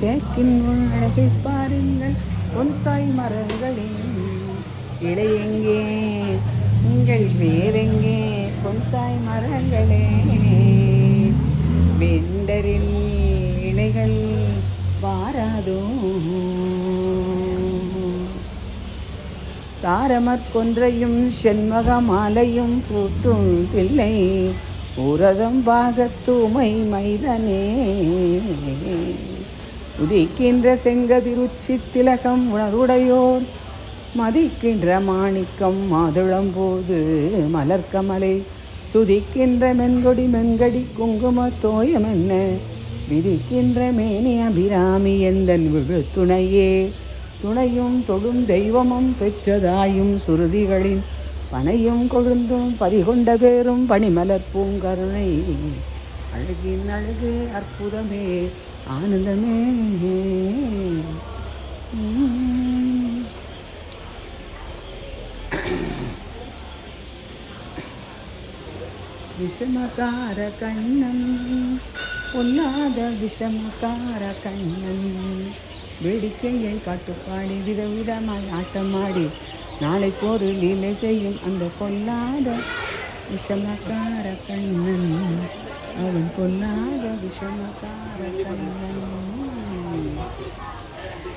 கேக்கின் அழகை பாருங்கள் பொன்சாய் மரங்களின் இலையெங்கே உங்கள் வேறெங்கே? பொன்சாய் மரங்களே. வெண்டரில் இலைகள் வாராதோ? தாரமற் கொன்றையும் செண்மக மாலையும் பூத்தும் பிள்ளை. உரதம் பாகத்தூமை மைதனே. உதிக்கின்ற செங்கதிருச்சி திலகம் உணர்வுடையோர் மதிக்கின்ற மாணிக்கம் மாதுளம்போது மலர்க்கமலை துதிக்கின்ற மென்கொடி மென்கடி குங்கும தோயம் என்ன? விதிக்கின்ற மேனி அபிராமி எந்தன் விழு துணையே? துணையும் தொடும் தெய்வமும் பெற்றதாயும் சுருதிகளின் பனையும் கொழுந்தும் பறிகொண்ட பேரும் பனிமலர் பூங்கருணை. அழகின் அழகு அற்புதமே ஆனந்தமே. விஷமகார கண்ணன் பொல்லாத விஷமகார கண்ணன். வேடிக்கையை காட்டுப்பாடி விதவிதமாய் ஆட்டமாடி. நாளைக்கு போது லீலை செய்யும் அந்த பொல்லாத விஷமக்கார கண்ணன். அவன் பொல்லாத விஷமக்கார கண்ணன்.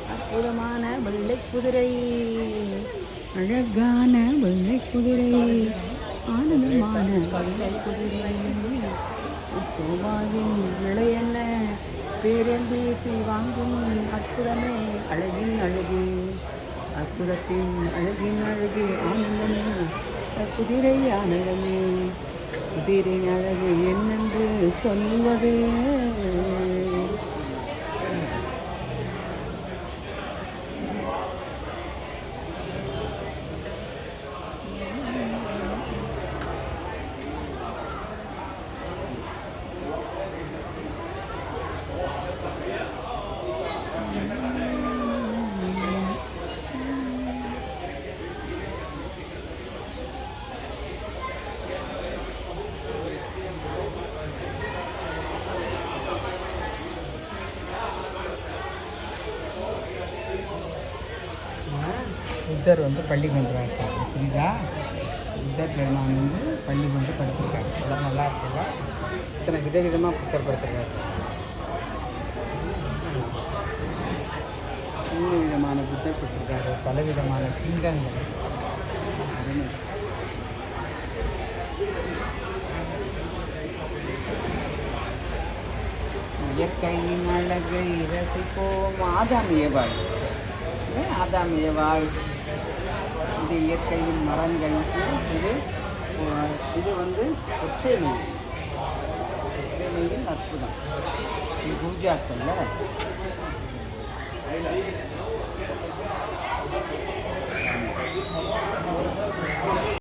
அற்புதமான வெள்ளை குதிரை. அழகான வெள்ளை குதிரை. ஆனந்தமான வெள்ளை குதிரை. சோபாவின் விலை என்ன? பேரன் பேசி வாங்கும் அற்புதமே. அழகின் அழகு அற்புதத்தின் அழகின் அழகு ஆனந்தமே. குதிரை ஆனந்தமே குதிரை அழகு என்னென்று சொல்வது புத்தர் வந்து பள்ளி கொண்டு இருக்கார் புரியுதா? புத்தர் பெருமான் வந்து பள்ளி கொண்டு படுத்திருக்காரு. எல்லாம் நல்லா இருக்குல்ல இத்தனை விதவிதமாக புத்தர் படுத்திருக்காரு. மூணு விதமான புத்தர் படுத்திருக்காரு. பலவிதமான சிங்கங்கள். அருமை. இயற்கையின் அழகை ரசிப்போம் ஆதாம் ஏவாள் இல்லை, ஆதாம் ஏவாள் இது இயற்கையின் மரங்கள். இது இது வந்து ஒற்றைமையில் மீன் அற்புதம். இது பூஜாக்கள்ல